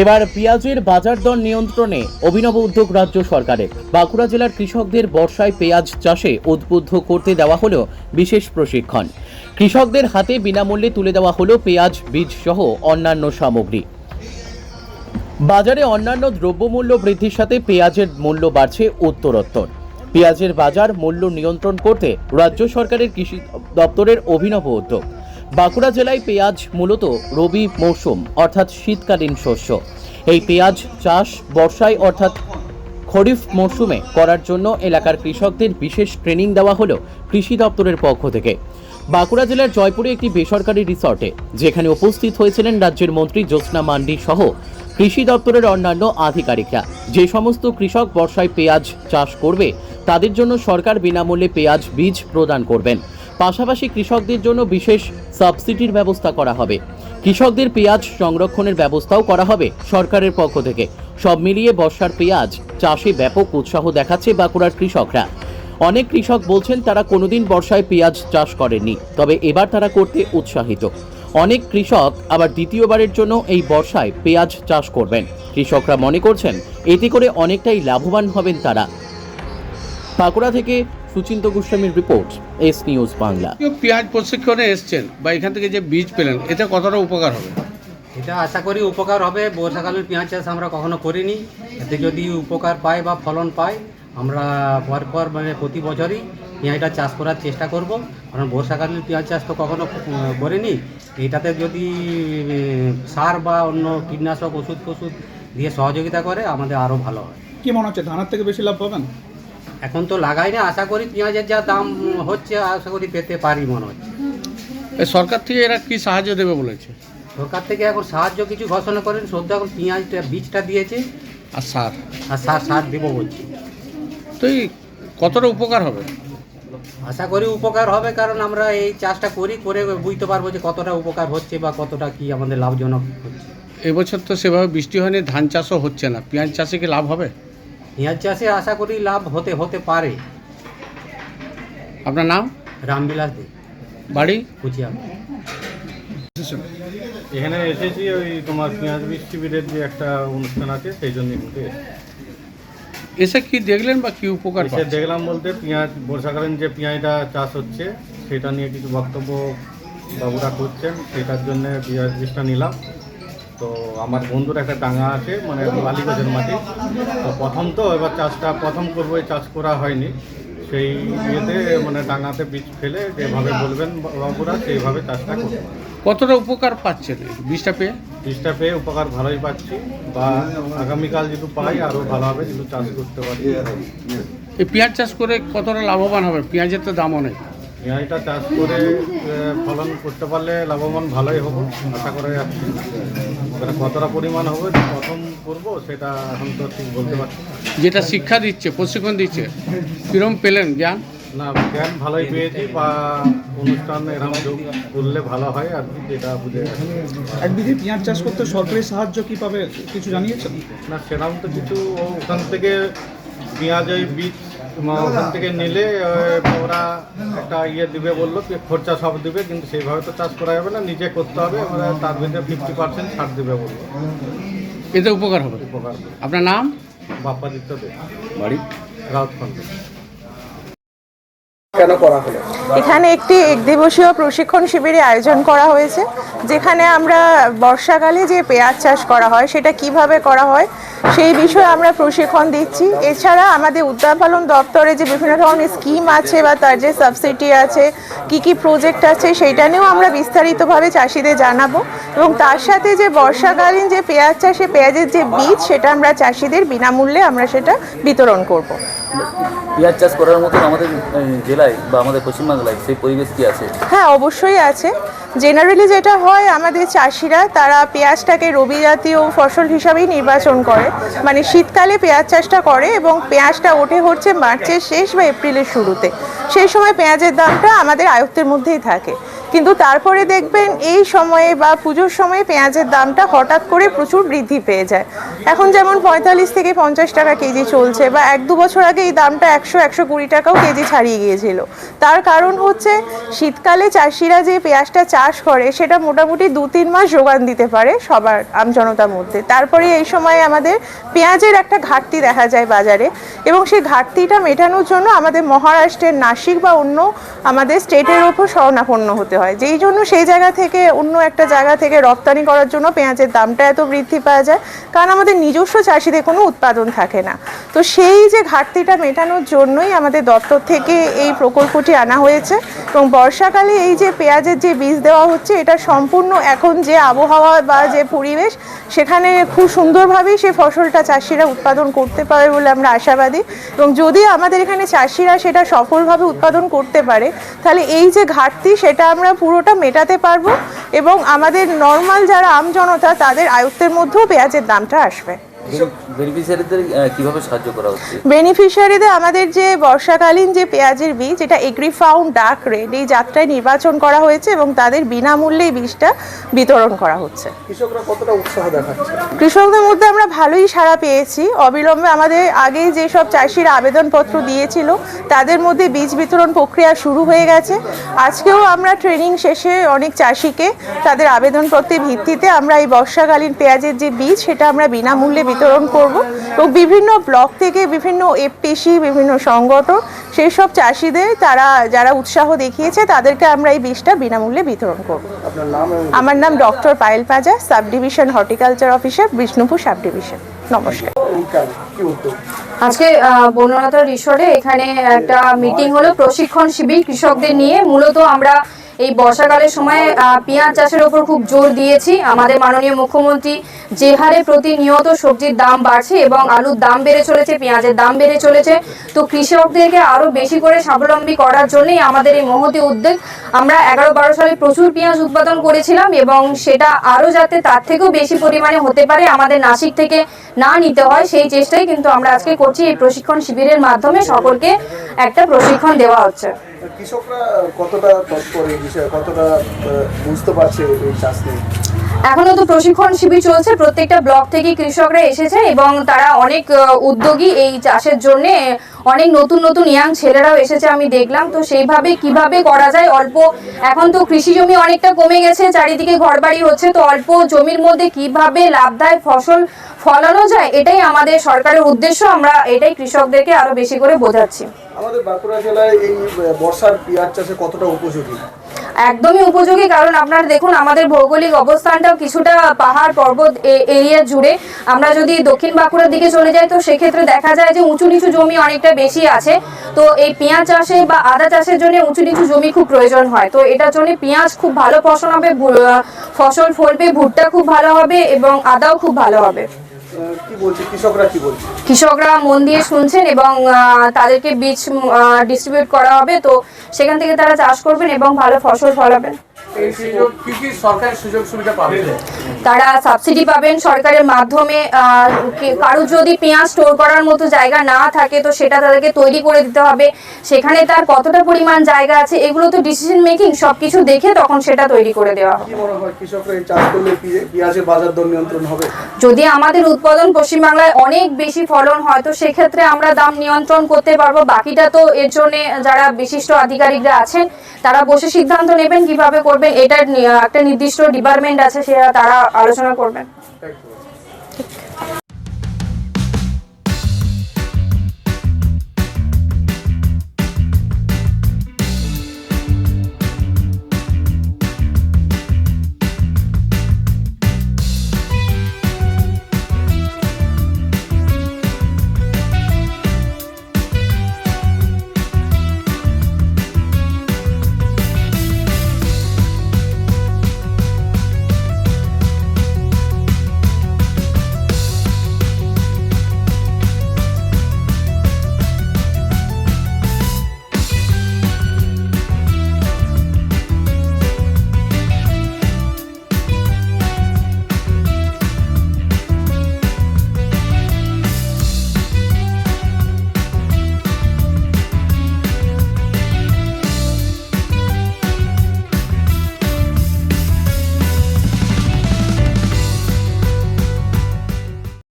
এবার পেঁয়াজের বাজার দর নিয়ন্ত্রণে অভিনব উদ্যোগ রাজ্য সরকারের। বাঁকুড়া জেলার কৃষকদের বর্ষায় পেঁয়াজ চাষে উদ্বুদ্ধ করতে দেওয়া হলো বিশেষ প্রশিক্ষণ। কৃষকদের হাতে বিনামূল্যে তুলে দেওয়া হলো পেঁয়াজ, বীজ সহ অন্যান্য সামগ্রী। বাজারে অন্যান্য দ্রব্যমূল্য বৃদ্ধির সাথে পেঁয়াজের মূল্য বাড়ছে উত্তরোত্তর। পেঁয়াজের বাজার মূল্য নিয়ন্ত্রণ করতে রাজ্য সরকারের কৃষি দপ্তরের অভিনব উদ্যোগ। বাঁকুড়া জেলায় পেঁয়াজ মূলত রবি মৌসুম, অর্থাৎ শীতকালীন শস্য। এই পেঁয়াজ চাষ বর্ষায়, অর্থাৎ খরিফ মরশুমে করার জন্য এলাকার কৃষকদের বিশেষ ট্রেনিং দেওয়া হলো কৃষি দপ্তরের পক্ষ থেকে। বাঁকুড়া জেলার জয়পুরে একটি বেসরকারি রিসর্টে, যেখানে উপস্থিত হয়েছিলেন রাজ্যের মন্ত্রী জ্যোৎস্না মান্ডি সহ কৃষি দপ্তরের অন্যান্য আধিকারিকরা। যে সমস্ত কৃষক বর্ষায় পেঁয়াজ চাষ করবে, তাদের জন্য সরকার বিনামূল্যে পেঁয়াজ বীজ প্রদান করবেন। পাশাপাশি কৃষকদের জন্য বিশেষ সাবসিডির ব্যবস্থা করা হবে। কৃষকদের পেঁয়াজ সংরক্ষণের ব্যবস্থাও করা হবে সরকারের পক্ষ থেকে। সব মিলিয়ে বর্ষার পেঁয়াজ চাষে ব্যাপক উৎসাহ দেখাচ্ছে বাঁকুড়ার কৃষকরা। অনেক কৃষক বলছেন তারা কোনোদিন বর্ষায় পেঁয়াজ চাষ করেননি, তবে এবার তারা করতে উৎসাহিত। অনেক কৃষক আবার দ্বিতীয়বারের জন্য এই বর্ষায় পেঁয়াজ চাষ করবেন। কৃষকরা মনে করছেন, এতে করে অনেকটাই লাভবান হবেন তারা। বাঁকুড়া থেকে সুচিন্ত গোস্বামীর রিপোর্ট এস নিউজ বাংলা। পেঁয়াজ প্রশিক্ষণে এসছেন বা এখান থেকে যে বীজ পেলেন এতে কতটা উপকার হবে? এটা আশা করি উপকার হবে। বর্ষাকালীন পেঁয়াজ চাষ আমরা কখনো করিনি। এতে যদি উপকার পাই বা ফলন পাই আমরা পরপর মানে প্রতি বছরই পেঁয়াজটা চাষ করার চেষ্টা করব। কারণ বর্ষাকালীন পেঁয়াজ চাষ তো কখনো করিনি। এটাতে যদি সার বা অন্য কীটনাশক ওষুধ ফষুধ দিয়ে সহযোগিতা করে আমাদের আরও ভালো হয়। কি মনে হচ্ছে ধানের থেকে বেশি লাভ পাবেন? এখন তো লাগাই না আশা করি পেঁয়াজের যা দাম হচ্ছে আশা করি পেতে পারি মনে হচ্ছে। সরকার থেকে এরা কি সাহায্য দেবে বলেছে? সরকার থেকে এখন সাহায্য কিছু ঘোষণা করেন সদ্য এখন পেঁয়াজটা বীজটা দিয়েছে। আর সার? আর সার সার দেবো বলছি। তো এই কতটা উপকার হবে? আশা করি উপকার হবে কারণ আমরা এই চাষটা করি করে বুঝতে পারব যে কতটা উপকার হচ্ছে বা কতটা কি আমাদের লাভজনক হচ্ছে। এবছর তো সেভাবে বৃষ্টি হয়নি ধান চাষও হচ্ছে না। পেঁয়াজ চাষে কি লাভ হবে? পেঁয়াজ চাষে আশা করি লাভ হতে হতে পারে। আপনার নাম? রামবিলাস দে। বাড়ি? কুচিয়া। এখানে এসেছি ওই তোমার পেঁয়াজ বীজ শিবিরের যে একটা অনুষ্ঠান আছে সেই জন্য এসেছি। এসে কি দেখলেন বা কি উপকার এসে? দেখলাম বলতে পেঁয়াজ বর্ষাকালীন যে পেঁয়াজটা চাষ হচ্ছে সেটা নিয়ে কিছু বক্তব্য বাবুরা করছেন সেটার জন্য পেঁয়াজ বীজটা নিলাম। তো আমার বন্ধুর একটা ডাঙা আছে মানে বালি গাছের মাটি। তো প্রথম তো এবার চাষটা প্রথম করব এই চাষ করা হয়নি। সেই ইয়েতে মানে ডাঙাতে বীজ ফেলে যেভাবে বলবেন বাবুরা সেইভাবে চাষটা করব। কতটা উপকার পাচ্ছেন বীজটা পেয়ে? বীজটা পেয়ে উপকার ভালোই পাচ্ছি বা আগামীকাল যেহেতু পাই আরও ভালোভাবে যেহেতু চাষ করতে পারি। এই পেঁয়াজ চাষ করে কতটা লাভবান হবে? পেঁয়াজের তো দাম অনেক পেঁয়াজটা চাষ করে ফলন করতে পারলে লাভবান ভালোই হব আশা করা যাচ্ছে। এবারে কতটা পরিমাণ হবে প্রথম করব সেটা এখন তো ঠিক বলতে পারছি না। যেটা শিক্ষা দিচ্ছে প্রশিক্ষণ দিচ্ছে কিরম পেলেন জ্ঞান না জ্ঞান ভালোই পেয়েছি বা অনুষ্ঠান এরকম যোগ করলে ভালো হয় আর কি যেটা বুঝে। এক বিঘে পেঁয়াজ চাষ করতে সরকারি সাহায্য কি পাবে কিছু জানিয়েছেন না সেরকম তো কিছু ওখান থেকে পেঁয়াজ ওই বীজ ওখান থেকে নিলে ওরা একটা ইয়ে দিবে বলল খরচা সব দিবে কিন্তু সেইভাবে তো চাষ করা যাবে না নিজে করতে হবে ওরা তার ভিতরে ফিফটি পার্সেন্ট ছাড় দিবে বলল। এতে উপকার হবে? উপকার আপনার নাম? বাপ্পাদিত্য দে। বাড়ি? রাউতখন্ড এখানে একটি একদিবসীয় প্রশিক্ষণ শিবিরের আয়োজন করা হয়েছে, যেখানে আমরা বর্ষাকালে যে পেঁয়াজ চাষ করা হয়, সেটা কীভাবে করা হয়, সেই বিষয়ে আমরা প্রশিক্ষণ দিচ্ছি। এছাড়া আমাদের উদ্যান পালন দপ্তরে যে বিভিন্ন ধরনের স্কিম আছে বা তার যে সাবসিডি আছে, কি কি প্রজেক্ট আছে, সেইটা নিয়েও আমরা বিস্তারিতভাবে চাষিদের জানাব। এবং তার সাথে যে বর্ষাকালীন যে পেঁয়াজ চাষে পেঁয়াজের যে বীজ, সেটা আমরা চাষিদের বিনামূল্যে আমরা সেটা বিতরণ করব। পেঁয়াজ চাষ করার মতন আমাদের জেলায় বা আমাদের পশ্চিমবাংলায় সেই পরিবেশ কি আছে? হ্যাঁ অবশ্যই আছে। জেনারেলি যেটা হয়, আমাদের চাষিরা তারা পেঁয়াজটাকে রবি জাতীয় ফসল হিসাবেই নির্বাচন করে। মানে শীতকালে পেঁয়াজ চাষটা করে এবং পেঁয়াজটা ওঠে হচ্ছে মার্চের শেষ বা এপ্রিলের শুরুতে। সেই সময় পেঁয়াজের দামটা আমাদের আয়ত্তের মধ্যেই থাকে। কিন্তু তারপরে দেখবেন এই সময়ে বা পুজোর সময়ে পেঁয়াজের দামটা হঠাৎ করে প্রচুর বৃদ্ধি পেয়ে যায়। এখন যেমন পঁয়তাল্লিশ থেকে পঞ্চাশ টাকা কেজি চলছে বা এক দু বছর আগে এই দামটা একশো একশো কুড়ি টাকাও কেজি ছাড়িয়ে গিয়েছিল। তার কারণ হচ্ছে শীতকালে চাষিরা যে পেঁয়াজটা চাষ করে সেটা মোটামুটি দু তিন মাস যোগান দিতে পারে সবার আমজনতার মধ্যে। তারপরে এই সময় আমাদের পেঁয়াজের একটা ঘাটতি দেখা যায় বাজারে এবং সেই ঘাটতিটা মেটানোর জন্য আমাদের মহারাষ্ট্রের নাসিক বা অন্য আমাদের স্টেটের ওপর শরণাপন্ন হতে হয়। যেই জন্য সেই জায়গা থেকে, অন্য একটা জায়গা থেকে রপ্তানি করার জন্য পেঁয়াজের দামটা এত বৃদ্ধি পাওয়া যায়, কারণ আমাদের নিজস্ব চাষিদের কোনো উৎপাদন থাকে না। তো সেই যে ঘাটতিটা মেটানোর জন্যই আমাদের দপ্তর থেকে এই প্রকল্পটি আনা হয়েছে এবং বর্ষাকালে এই যে পেঁয়াজের যে বীজ দেওয়া হচ্ছে, এটা সম্পূর্ণ এখন যে আবহাওয়া বা যে পরিবেশ, সেখানে খুব সুন্দরভাবেই সেই ফসলটা চাষিরা উৎপাদন করতে পারে বলে আমরা আশাবাদী। এবং যদি আমাদের এখানে চাষিরা সেটা সফলভাবে উৎপাদন করতে পারে, তাহলে এই যে ঘাটতি, সেটা আমরা পুরোটা মেটাতে পারব এবং আমাদের নর্মাল যারা আমজনতা তাদের আয়ত্তের মধ্যেও পেঁয়াজের দামটা আসবে। বেনিফিশিয়ারিদের কীভাবে সাহায্য করা হচ্ছে? বেনিফিশিয়ারিদের আমাদের যে বর্ষাকালীন যে পেঁয়াজের বীজ এটা এগ্রিফাউন্ড ডার্ক রেড এই যাত্রায় নির্বাচন করা হয়েছে এবং তাদের বিনামূল্যে বীজটা বিতরণ করা হচ্ছে। কৃষকরা কতটা উৎসাহ দেখাচ্ছে? কৃষকদের মধ্যে আমরা ভালোই সাড়া পেয়েছি। অবিলম্বে আমাদের আগে যেসব চাষিরা আবেদনপত্র দিয়েছিল তাদের মধ্যে বীজ বিতরণ প্রক্রিয়া শুরু হয়ে গেছে। আজকেও আমরা ট্রেনিং শেষে অনেক চাষিকে তাদের আবেদনপত্রের ভিত্তিতে আমরা এই বর্ষাকালীন পেঁয়াজের যে বীজ সেটা আমরা বিনামূল্যে বিতরণ করব। এবং বিভিন্ন ব্লক থেকে বিভিন্ন এফপিসি বিভিন্ন সংগঠন সেই সব চাষিদের তারা যারা উৎসাহ দেখিয়েছে তাদেরকে আমরা এই বীজটা বিনামূল্যে বিতরণ করব। আমার নাম doctor Payel Paja sub division horticulture officer Bishnupur sub division নমস্কার আজকে বনলতা রিসোর্টে এখানে একটা মিটিং হলো প্রশিক্ষণ শিবির কৃষকদের নিয়ে। মূলত আমরা এই বর্ষাকালের সময় পেঁয়াজ চাষের ওপর খুব জোর দিয়েছি। আমাদের মাননীয় মুখ্যমন্ত্রী যে হারে প্রতিনিয়ত সবজির দাম বাড়ছে এবং আলুর দাম বেড়ে চলেছে, পেঁয়াজের দাম বেড়ে চলেছে, তো কৃষকদেরকে আরও বেশি করে স্বাবলম্বী করার জন্যই আমাদের এই মহতি উদ্যোগ। আমরা এগারো বারো সালে প্রচুর পেঁয়াজ উৎপাদন করেছিলাম এবং সেটা আরও যাতে তার থেকেও বেশি পরিমাণে হতে পারে, আমাদের নাসিক থেকে না নিতে হয় সেই চেষ্টাই কিন্তু আমরা আজকে করছি। এই প্রশিক্ষণ শিবিরের মাধ্যমে সকলকে একটা প্রশিক্ষণ দেওয়া হচ্ছে। কৃষকরা কতটা তৎপর এই বিষয়ে কতটা বুঝতে পারছে এই চাষ নিয়ে? এখনও তো প্রশিক্ষণ শিবির চলছে। প্রত্যেকটা ব্লক থেকে কৃষকরা এসেছে এবং তারা অনেক উদ্যোগী এই চাষের জন্য। অনেক নতুন নতুন ইয়াং ছেলেরাও এসেছে, আমি দেখলাম। তো সেইভাবে কীভাবে করা যায়? অল্প, এখন তো কৃষি জমি অনেকটা কমে গেছে, চারিদিকে ঘরবাড়ি হচ্ছে। তো অল্প জমির মধ্যে কীভাবে লাভদায়ক ফসল ফলানো যায়? এটাই আমাদের সরকারের উদ্দেশ্য। আমরা এটাই কৃষকদেরকে আরও বেশি করে বোঝাচ্ছি। আমাদের বাঁকুড়া জেলায় এই বর্ষার পেঁয়াজ চাষে কতটা উপযোগী? একদমই উপযোগী, কারণ আপনারা দেখুন, আমাদের ভৌগোলিক অবস্থানটাও কিছুটা পাহাড় পর্বত এরিয়া জুড়ে। আমরা যদি দক্ষিণ বাঁকুড়ার দিকে চলে যাই, তো সেক্ষেত্রে দেখা যায় যে উঁচু নিচু জমি অনেকটা বেশি আছে। তো এই পেঁয়াজ চাষে বা আদা চাষের জন্য উঁচু নিচু জমি খুব প্রয়োজন হয়। তো এটার জন্য পেঁয়াজ খুব ভালো ফসল হবে ফসল ফলবে, ভুট্টা খুব ভালো হবে এবং আদাও খুব ভালো হবে। কৃষকরা কৃষকরা মন দিয়ে শুনছেন এবং তাদেরকে বীজ ডিস্ট্রিবিউট করা হবে। তো সেখান থেকে তারা চাষ করবেন এবং ভালো ফসল ফলাবেন। তারা সাবসিডি পাবেন সরকারের মাধ্যমে কারোর যদি পেঁয়াজ স্টোর করার মতো জায়গা না থাকে তো সেটা তাদেরকে তৈরি করে দিতে হবে। সেখানে তার কতটা পরিমাণ জায়গা আছে এগুলো তো ডিসিশন মেকিং সবকিছু দেখে তখন সেটা তৈরি করে দেওয়া হবে? যদি আমাদের উৎপাদন পশ্চিমবাংলায় অনেক বেশি ফলন হয় তো সেক্ষেত্রে আমরা দাম নিয়ন্ত্রণ করতে পারব। বাকিটা তো এর জন্য যারা বিশিষ্ট আধিকারিকরা আছেন তারা বসে সিদ্ধান্ত নেবেন কীভাবে করবেন। এটার একটা নির্দিষ্ট ডিপার্টমেন্ট আছে সেটা তারা আলোচনা করবেন।